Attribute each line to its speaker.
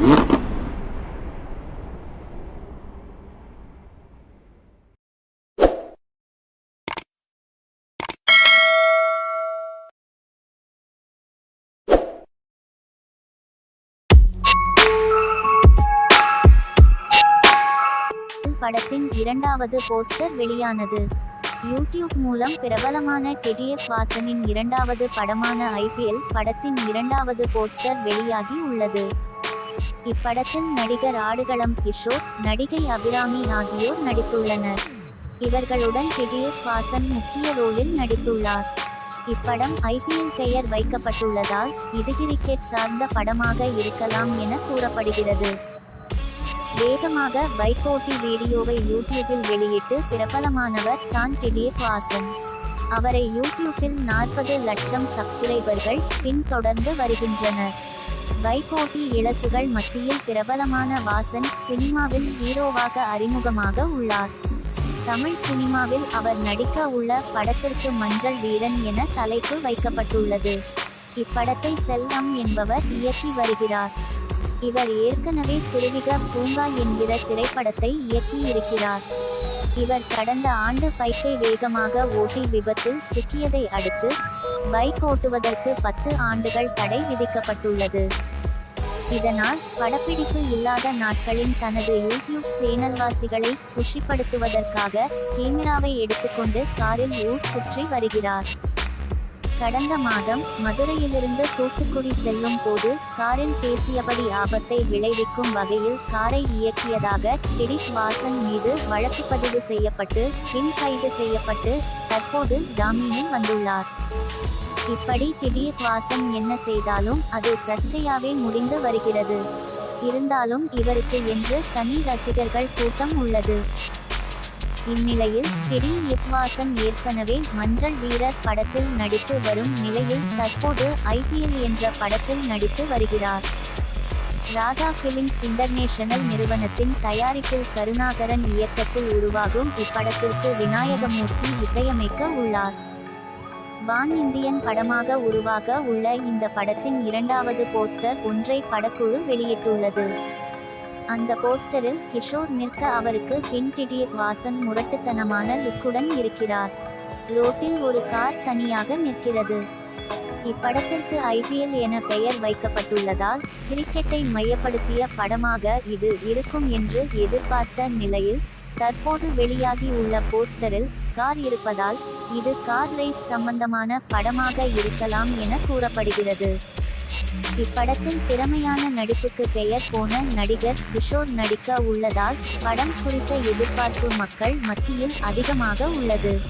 Speaker 1: படத்தின் இரண்டாவது போஸ்டர் வெளியானது. யூடியூப் மூலம் பிரபலமான டிடிஎஃப் வாசனின் இரண்டாவது படமான ஐபிஎல் படத்தின் இரண்டாவது போஸ்டர் வெளியாகி உள்ளது. இப்படத்தில் நடிகர் ஆடுகளம் கிஷோர் நடிகை அபிராமி ஆகியோர் நடித்துள்ளனர். இவர்களுடன் திடீர் வாசன் முக்கிய ரோலில் நடித்துள்ளார். இப்படம் ஐபிஎல் பெயர் வைக்கப்பட்டுள்ளதால் இது கிரிக்கெட் சார்ந்த படமாக இருக்கலாம் என கூறப்படுகிறது. வேகமாக பைக் வீடியோவை யூடியூபில் வெளியிட்டு பிரபலமானவர் தான் திடீர் வாசன் அவரை யூடியூப்பில் நாற்பது லட்சம் சப்ஸ்கிரைபர்கள் பின்தொடர்ந்து வருகின்றனர். வைகோட்டி இலசுகள் இளசுகள் மத்தியில் பிரபலமான வாசன் சினிமாவில் ஹீரோவாக அறிமுகமாக உள்ளார். தமிழ் சினிமாவில் அவர் நடிக்க உள்ள படத்திற்கு மஞ்சள் வீரன் என தலைப்பு வைக்கப்பட்டுள்ளது. இப்படத்தை செல்லம் என்பவர் இயக்கி வருகிறார். இவர் ஏற்கனவே திருவிக பூங்கா என்கிற திரைப்படத்தை இயக்கியிருக்கிறார். இவர் கடந்த ஆண்டு பைக்கை வேகமாக ஓட்டி விபத்தில் சிக்கியதை அடுத்து பைக் ஓட்டுவதற்கு பத்து ஆண்டுகள் தடை விதிக்கப்பட்டுள்ளது. இதனால் படப்பிடிப்பு இல்லாத நாட்களின் தனது யூடியூப் சேனல்வாசிகளை குஷிப்படுத்துவதற்காக கேமராவை எடுத்துக்கொண்டு காரில் ஊர் சுற்றி வருகிறார். கடந்த மாதம் மதுரையிலிருந்து தூத்துக்குடி செல்லும் போது காரில் பேசியபடி ஆபத்தை விளைவிக்கும் வகையில் காரை இயக்கியதாக டெரிக் வாசன் மீது வழக்கு பதிவு செய்யப்பட்டு பின் கைது செய்யப்பட்டு தற்போது ஜாமீனில் வந்துள்ளார். இப்படி திடீர் வாசன் என்ன செய்தாலும் அது சர்ச்சையாவே முடிந்து வருகிறது. இருந்தாலும் இவருக்கு என்று தனி ரசிகர்கள் கூட்டம் உள்ளது. இந்நிலையில் திடீர் இத்வாசன் ஏற்கனவே மஞ்சள் வீரர் படத்தில் நடித்து வரும் நிலையில் தற்போது ஐபிஎல் என்ற படத்தில் நடித்து வருகிறார். ராதா பிலிம்ஸ் இன்டர்நேஷனல் நிறுவனத்தின் தயாரிப்பில் கருணாகரன் இயக்கத்தில் உருவாகும் இப்படத்திற்கு விநாயகமூர்த்தி இசையமைக்க உள்ளார். வான் இந்தியன் படமாக உருவாக உள்ள இந்த படத்தின் இரண்டாவது போஸ்டர் ஒன்றை படக்குழு வெளியிட்டுள்ளது. அந்த போஸ்டரில் கிஷோர் நிற்க அவருக்கு பின் வாசன் முரட்டுத்தனமான லுக்குடன் இருக்கிறார். ரோட்டில் ஒரு கார் தனியாக நிற்கிறது. இப்படத்திற்கு ஐபிஎல் என பெயர் வைக்கப்பட்டுள்ளதால் கிரிக்கெட்டை மையப்படுத்திய படமாக இது இருக்கும் என்று எதிர்பார்த்த நிலையில் தற்போது வெளியாகி உள்ள போஸ்டரில் கார் இருப்பதால் இது கார் ரேஸ் சம்பந்தமான படமாக இருக்கலாம் என கூறப்படுகிறது. இப்படத்தில் திறமையான நடிப்புக்கு பெயர் போன நடிகர் கிஷோர் நடிக்க உள்ளதால் படம் குறித்த எதிர்பார்ப்பு மக்கள் மத்தியில் அதிகமாக உள்ளது.